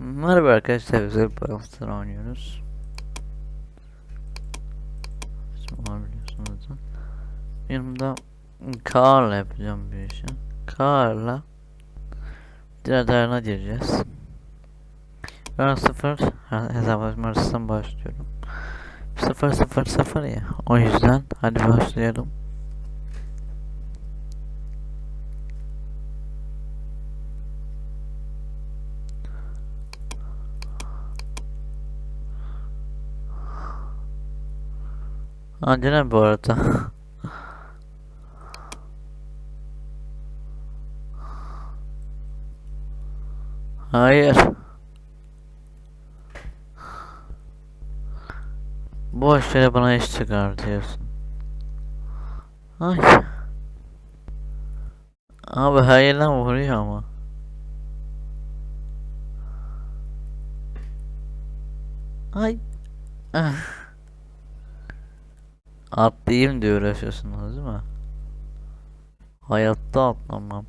Merhaba arkadaşlar biz hep Brawl oynuyoruz. Şimdi onu biliyorsunuz. Yanımda Karla yapacağım bir işi. Karla Diğerlerine gireceğiz. Ben sıfır hesaplaşmasından başlıyorum. Sıfır sıfır sıfır ya. O yüzden hadi başlayalım. Acele bu arada. Hayır. Boş yere bana iş çıkartıyorsun. Ay. Abi her yerden vuruyor ama. Ay. Ah. Atlayayım diye uğraşıyorsunuz değil mi? Hayatta atlamam.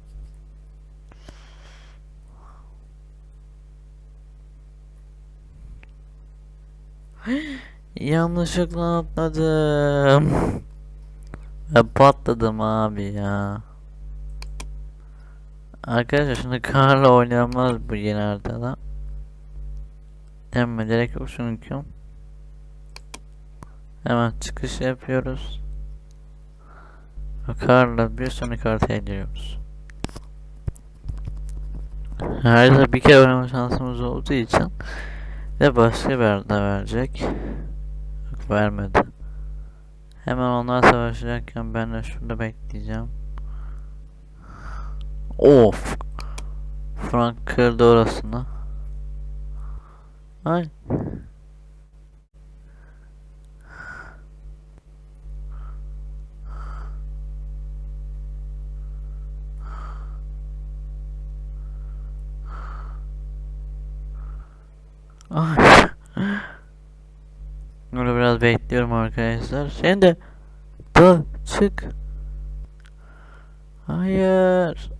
Yanlışlıkla atladım. Ve patladım abi ya. Arkadaşlar şimdi karla oynanmaz bu yeni haritada. Hemen gerek yok çünkü. Hemen çıkış yapıyoruz. Karla bir sonraki haritaya giriyoruz. Harita bir kere oynama şansımız olduğu için ve başka bir harita verecek. Yok vermedi. Hemen onlar savaşacakken ben de şurada bekleyeceğim. Of. Frank kırdı orasını. Ay. Burada biraz bekliyorum arkadaşlar. Sen de da çık. Hayır.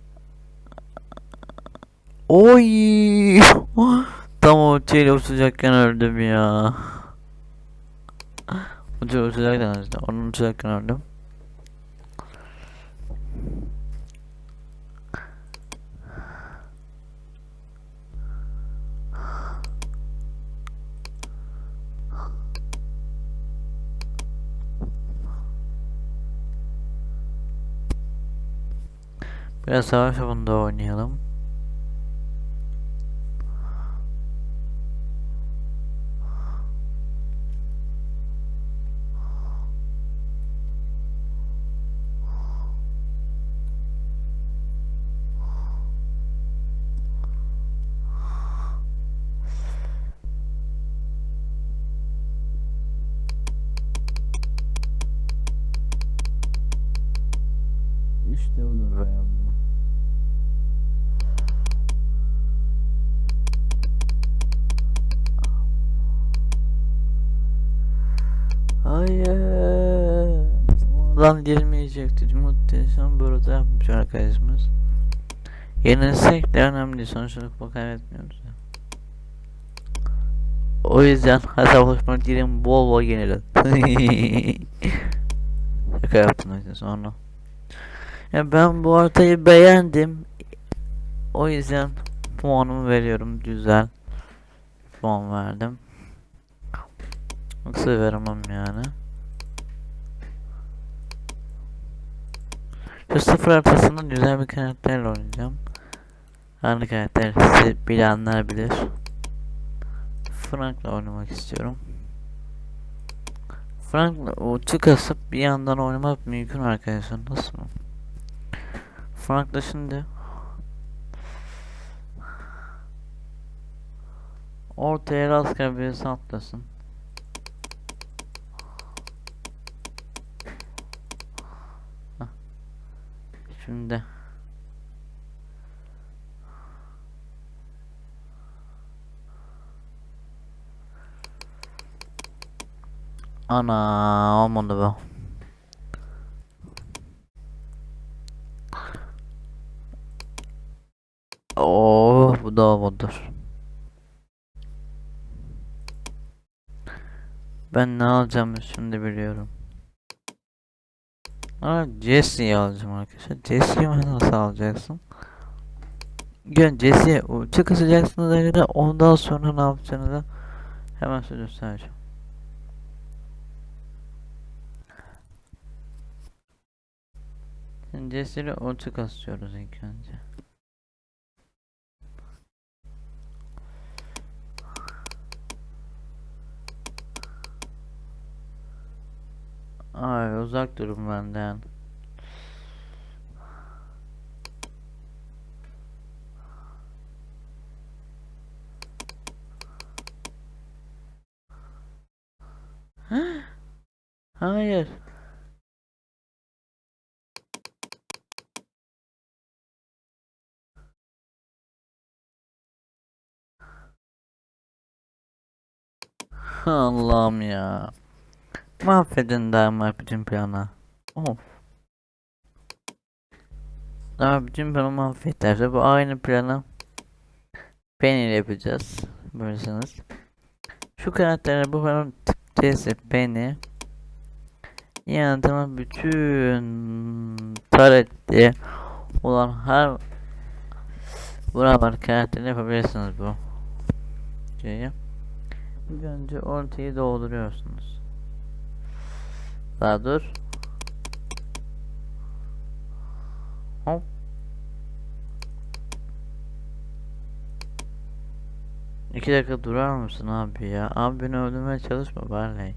Oy. Tam o çiğle uçacakken öldüm ya. Uçacakken uçacakken işte. Onun uçacakken öldüm. Biraz savaş havunda oynayalım. İşte budur be. Oradan girmeyecekti. Muhteşem de yapmış arkadaşımız. Yenilsek de önemli. Sonuçta kupa kaybetmiyoruz. O yüzden hesaplaşma girin bol bol yenilin. Şaka yaptım işte sonra. Ya ben bu haritayı beğendim. O yüzden puanımı veriyorum. Güzel. Puan verdim. Yoksa veremem yani. Şu sıfır haritasında güzel bir karakterle oynayacağım. Hangi karakter size bilenler bilir. Frank'la oynamak istiyorum. Frank'la uçu kasıp bir yandan oynamak mümkün arkadaşlar. Nasıl mı? Frank'la şimdi ortaya rastgele birisi atlasın. şeklinde. Ana olmadı bu. Oh bu da olmadır. Ben ne alacağımı şimdi biliyorum. Aa Jesse'yi alacağım arkadaşlar. Jesse'yi nasıl alacaksın? Gün Jesse'ye ulti kısacaksınız göre ondan sonra ne yapacağınızı hemen size göstereceğim. Şimdi Jesse'yle ulti kasıyoruz ilk önce. Ay uzak durun benden. Hayır. Allah'ım ya. Mahvedin daha bütün planı. Of. Daha bütün planı mahvetlerse bu aynı planı Penny yapacağız. Böylesiniz. Şu karakterler bu planın Jesse Penny yanıtıma bütün taretli olan her buralar karakterini yapabilirsiniz bu şeyi. İlk önce ortayı dolduruyorsunuz. Daha dur. Hop. İki dakika durar mısın abi ya? Abi beni öldürmeye çalışma Barley.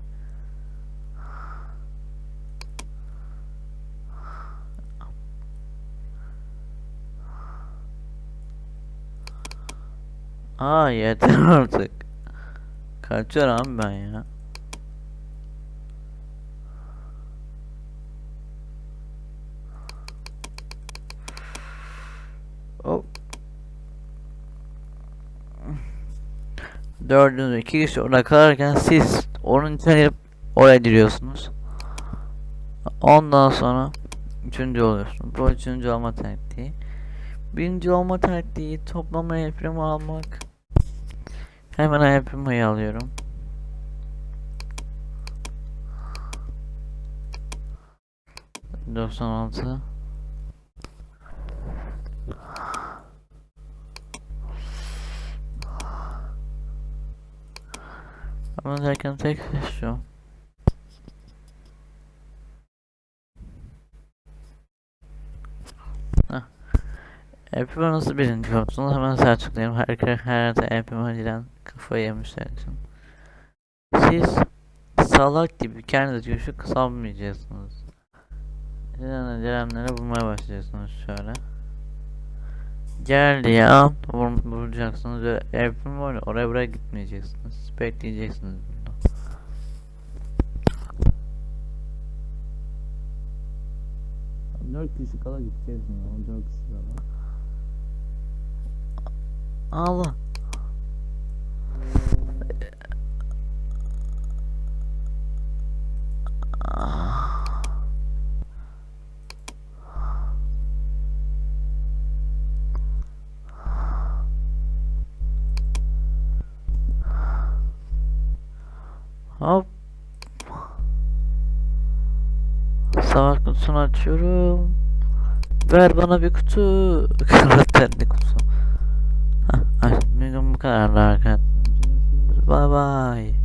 Aa yeter artık. Kaçıyor abi ben ya. Dördüncü iki kişi orada kalırken siz onun içine girip oraya giriyorsunuz. Ondan sonra üçüncü oluyorsunuz. Bu üçüncü olma taktiği. Birinci olma taktiği toplama yapımı almak. Hemen yapımı alıyorum. Doksan altı. Ama derken tek şu. Heh. Yapımı nasıl birinci oldunuz? Hemen size açıklayayım. Her her yapıma giren kafayı yemişler için. Siz salak gibi kendinize görüşü kısalmayacaksınız. Yani Cerenleri bulmaya başlayacaksınız şöyle. Geldiği an vur, vuracaksınız ve evim var ya oraya buraya gitmeyeceksiniz. Bekleyeceksiniz burada. Dört kişi kala gideceğiz mi? O dört kişi kala. Allah. Hop. Savaş kutusunu açıyorum. Ver bana bir kutu. Karakterli kutu. Hah, bugün bu kadar arkadaşlar. Bye bye.